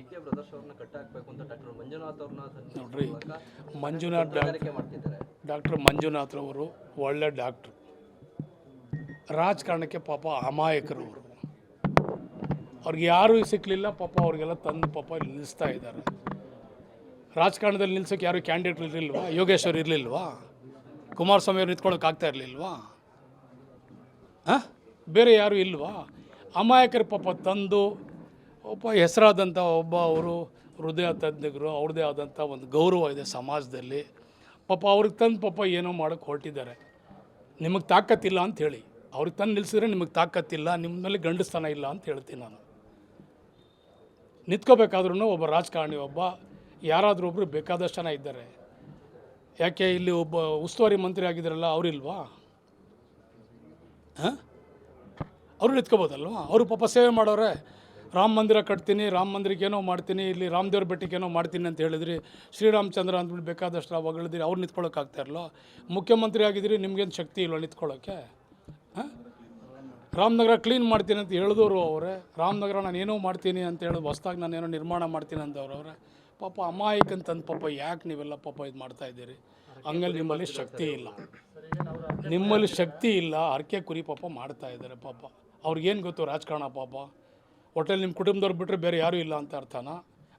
D K brothers ಅವ್ರನ್ನ ಕಟ್ಟಾಕ್ಬೇಕು ಅಂತ doctor Manjunath ಅವ್ರನ್ನ ನೋಡ್ರಿ ಮಂಜುನಾಥ್ ಮಾಡ್ತಿದ್ದಾರೆ. ಡಾಕ್ಟರ್ ಮಂಜುನಾಥ್ರವರು ಒಳ್ಳೆ ಡಾಕ್ಟ್ರು. ರಾಜಕಾರಣಕ್ಕೆ ಪಾಪ ಅಮಾಯಕರು ಅವರು. ಅವ್ರಿಗೆ ಯಾರೂ ಸಿಕ್ಕಲಿಲ್ಲ ಪಾಪ ಅವ್ರಿಗೆಲ್ಲ ತಂದು ಪಾಪ ಇಲ್ಲಿ ನಿಲ್ಲಿಸ್ತಾ ಇದ್ದಾರೆ. ರಾಜಕಾರಣದಲ್ಲಿ ನಿಲ್ಸೋಕೆ ಯಾರು ಕ್ಯಾಂಡಿಡೇಟ್ ಇರಲಿಲ್ವಾ? ಯೋಗೇಶ್ವರ್ ಇರಲಿಲ್ವಾ? ಕುಮಾರಸ್ವಾಮಿ ಅವ್ರು ನಿಂತ್ಕೊಳ್ಳೋಕೆ ಆಗ್ತಾ ಇರಲಿಲ್ವಾ? ಹಾಂ? ಬೇರೆ ಯಾರು ಇಲ್ವಾ? ಅಮಾಯಕರು ಪಾಪ ತಂದು ಒಬ್ಬ ಹೆಸರಾದಂಥ ಒಬ್ಬ ಅವರು ಹೃದಯ ತಜ್ಞರು, ಅವ್ರದ್ದೇ ಆದಂಥ ಒಂದು ಗೌರವ ಇದೆ ಸಮಾಜದಲ್ಲಿ. ಪಾಪ ಅವ್ರಿಗೆ ತಂದು ಪಾಪ ಏನೋ ಮಾಡೋಕ್ಕೆ ಹೊರಟಿದ್ದಾರೆ. ನಿಮಗೆ ತಾಕತ್ತಿಲ್ಲ ಅಂತ ಹೇಳಿ. ಅವ್ರಿಗೆ ತಂದು ನಿಲ್ಲಿಸಿದ್ರೆ ನಿಮಗೆ ತಾಕತ್ತಿಲ್ಲ ನಿಮ್ಮಲ್ಲಿ ಮೇಲೆ ಗಂಡಸ್ತನ ಇಲ್ಲ ಅಂತ ಹೇಳ್ತೀನಿ ನಾನು. ನಿಂತ್ಕೋಬೇಕಾದ್ರೂ ಒಬ್ಬ ರಾಜಕಾರಣಿ, ಒಬ್ಬ ಯಾರಾದರೂ ಒಬ್ಬರು ಬೇಕಾದಷ್ಟು ಜನ ಇದ್ದಾರೆ. ಯಾಕೆ ಇಲ್ಲಿ ಒಬ್ಬ ಉಸ್ತುವಾರಿ ಮಂತ್ರಿ ಆಗಿದ್ದಾರಲ್ಲ, ಅವರಿಲ್ವಾ? ಹಾಂ? ಅವರು ನಿಂತ್ಕೋಬೋದಲ್ವಾ? ಅವರು ಪಾಪ ಸೇವೆ ಮಾಡೋರೆ. ರಾಮ ಮಂದಿರ ಕಟ್ತೀನಿ, ರಾಮ ಮಂದಿರಕ್ಕೆ ಏನೋ ಮಾಡ್ತೀನಿ, ಇಲ್ಲಿ ರಾಮದೇವ್ರ ಬೆಟ್ಟಕ್ಕೆ ಏನೋ ಮಾಡ್ತೀನಿ ಅಂತ ಹೇಳಿದ್ರಿ. ಶ್ರೀರಾಮಚಂದ್ರ ಅಂದ್ಬಿಟ್ಟು ಬೇಕಾದಷ್ಟು ನಾವು ಹೊಗಳಿದ್ರಿ ಅವ್ರು ನಿಂತ್ಕೊಳ್ಳೋಕ್ಕಾಗ್ತಾ ಇರಲ್ಲ ಮುಖ್ಯಮಂತ್ರಿ ಆಗಿದ್ದೀರಿ, ನಿಮ್ಗೇನು ಶಕ್ತಿ ಇಲ್ಲ ನಿಂತ್ಕೊಳ್ಳೋಕ್ಕೆ ಹಾಂ? ರಾಮನಗರ ಕ್ಲೀನ್ ಮಾಡ್ತೀನಿ ಅಂತ ಹೇಳಿದವರು ಅವರೇ. ರಾಮನಗರ ನಾನು ಏನೋ ಮಾಡ್ತೀನಿ ಅಂತ ಹೇಳಿ ಹೊಸ್ದಾಗಿ ನಾನು ಏನೋ ನಿರ್ಮಾಣ ಮಾಡ್ತೀನಿ ಅಂತವ್ರು ಅವರೇ. ಪಾಪ ಅಮಾಯಕಂತಂದು ಪಾಪ ಯಾಕೆ ನೀವೆಲ್ಲ ಪಾಪ ಇದು ಮಾಡ್ತಾ ಇದ್ದೀರಿ? ಹಂಗಲ್ಲಿ ನಿಮ್ಮಲ್ಲಿ ಶಕ್ತಿ ಇಲ್ಲ. ನಿಮ್ಮಲ್ಲಿ ಶಕ್ತಿ ಇಲ್ಲ, ಹರಕೆ ಕುರಿ ಪಾಪ ಮಾಡ್ತಾ ಇದ್ದಾರೆ ಪಾಪ. ಅವ್ರಿಗೇನು ಗೊತ್ತು ರಾಜಕಾರಣ ಪಾಪ? ಒಟ್ಟಲ್ಲಿ ನಿಮ್ಮ ಕುಟುಂಬದವ್ರು ಬಿಟ್ಟರೆ ಬೇರೆ ಯಾರೂ ಇಲ್ಲ ಅಂತ ಅರ್ಥನಾ?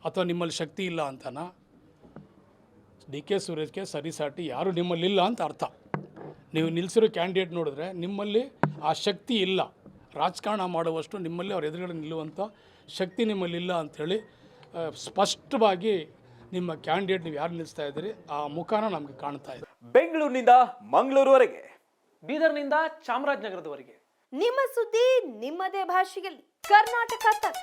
ಅಥವಾ ನಿಮ್ಮಲ್ಲಿ ಶಕ್ತಿ ಇಲ್ಲ ಅಂತನಾ? ಡಿ ಕೆ ಸುರೇಶ್ಗೆ ಸರಿಸಾಟಿ ಯಾರು ನಿಮ್ಮಲ್ಲಿ ಇಲ್ಲ ಅಂತ ಅರ್ಥ. ನೀವು ನಿಲ್ಲಿಸಿರೋ ಕ್ಯಾಂಡಿಡೇಟ್ ನೋಡಿದ್ರೆ ನಿಮ್ಮಲ್ಲಿ ಆ ಶಕ್ತಿ ಇಲ್ಲ. ರಾಜಕಾರಣ ಮಾಡುವಷ್ಟು ನಿಮ್ಮಲ್ಲಿ ಅವ್ರ ಎದುರುಗಡೆ ನಿಲ್ಲುವಂಥ ಶಕ್ತಿ ನಿಮ್ಮಲ್ಲಿ ಇಲ್ಲ ಅಂಥೇಳಿ ಸ್ಪಷ್ಟವಾಗಿ ನಿಮ್ಮ ಕ್ಯಾಂಡಿಡೇಟ್ ನೀವು ಯಾರು ನಿಲ್ಲಿಸ್ತಾ ಇದ್ದೀರಿ? ಆ ಮುಖಾನ ನಮಗೆ ಕಾಣ್ತಾ ಇದೆ. ಬೆಂಗಳೂರಿನಿಂದ ಮಂಗಳೂರುವರೆಗೆ. ಬೀದರ್ನಿಂದ ಚಾಮರಾಜನಗರದವರೆಗೆ. ನಿಮ್ಮ ಸುದ್ದಿ ನಿಮ್ಮದೇ ಭಾಷೆಯಲ್ಲಿ. ಕರ್ನಾಟಕ ತಕ್